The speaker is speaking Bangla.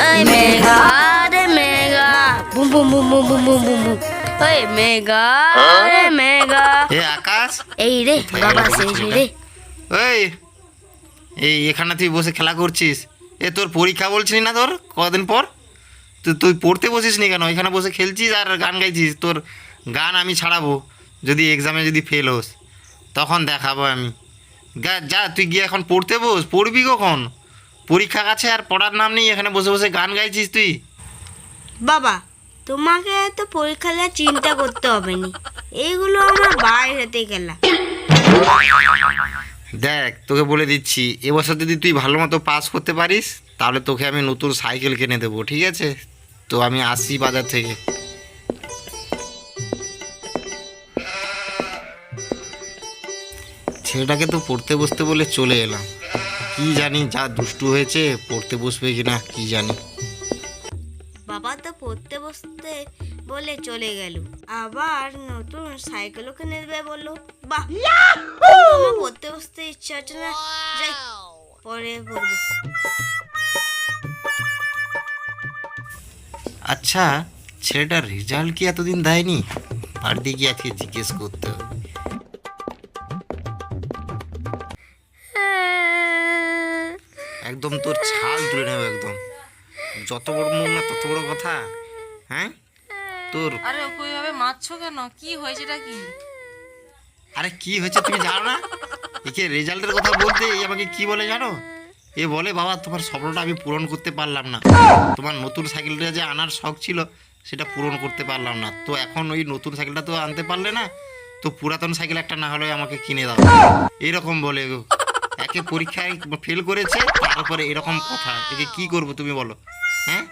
ওই মেঘা রে Megha boom boom boom boom boom boom boom boom ওই মেঘা রে মেঘা এ আকাশ এই রে বাবা সেই রে ওই এই এখানে তুই বসে খেলা করছিস এ তোর পরীক্ষা বলছিস না তোর কদিন পর তুই তুই পড়তে বসিস নি কেন এখানে বসে খেলছিস আর গান গাইছিস তোর গান আমি ছাড়াবো যদি এক্সামে যদি ফেল হোস তখন দেখাবো আমি গা- যা তুই গিয়ে এখন পড়তে বস পড়বি কখন পরীক্ষা কাছে আর পড়ার নাম নেই এখানে বসে বসে গান গাইছিস তুই। বাবা তোমাকে তো পরীক্ষা নিয়ে চিন্তা করতে হবে না। এইগুলো আমার বাইরেতে খেলা। দেখ তোকে বলে দিচ্ছি এবছর যদি তুই ভালো মতো পাস করতে পারিস তাহলে তোকে আমি নতুন সাইকেল কিনে দেবো ঠিক আছে? তো আমি আসি বাজার থেকে। ছেলেটাকে তো পড়তে বসতে বলে চলে এলাম। কি জানি যা দুষ্টু হয়েছে পড়তে বসবে কিনা কি জানি। বাবা তো পড়তে বসতে বলে চলে গেল। আবার নতুন সাইকেলও কিনে দেবে বলল। বাহ! আমার পড়তে বসতে ইচ্ছা হচ্ছে না। যাই পরে পড়ব আচ্ছা ছেলেটার রেজাল্ট কি এতদিন দেয়নি? বাড়িতে গিয়ে আজকে জিজ্ঞেস করতে হবে। একদম তোর ছাল তুলে নেবে একদম। যত বড় মুখ না তত বড় কথা। হ্যাঁ? তোর আরে ওইভাবে মারছো কেন? কি হয়েছেটা কি? আরে কি হয়েছে তুমি জানো না? একে রেজাল্টের কথা বলতে এই আমাকে কি বলে জানো? এ বলে বাবা তোমার স্বপ্নটা আমি পূরণ করতে পারলাম না। তোমার নতুন সাইকেলটা যে আনার শখ ছিল সেটা পূরণ করতে পারলাম না। তো এখন ওই নতুন সাইকেলটা তো আনতে পারলে না তো পুরাতন সাইকেল একটা না হলে আমাকে কিনে দাও। এরকম বলে গো। একে পরীক্ষায় ফেল করেছে তারপরে এরকম কথা। একে কি করব তুমি বলো? হ্যাঁ?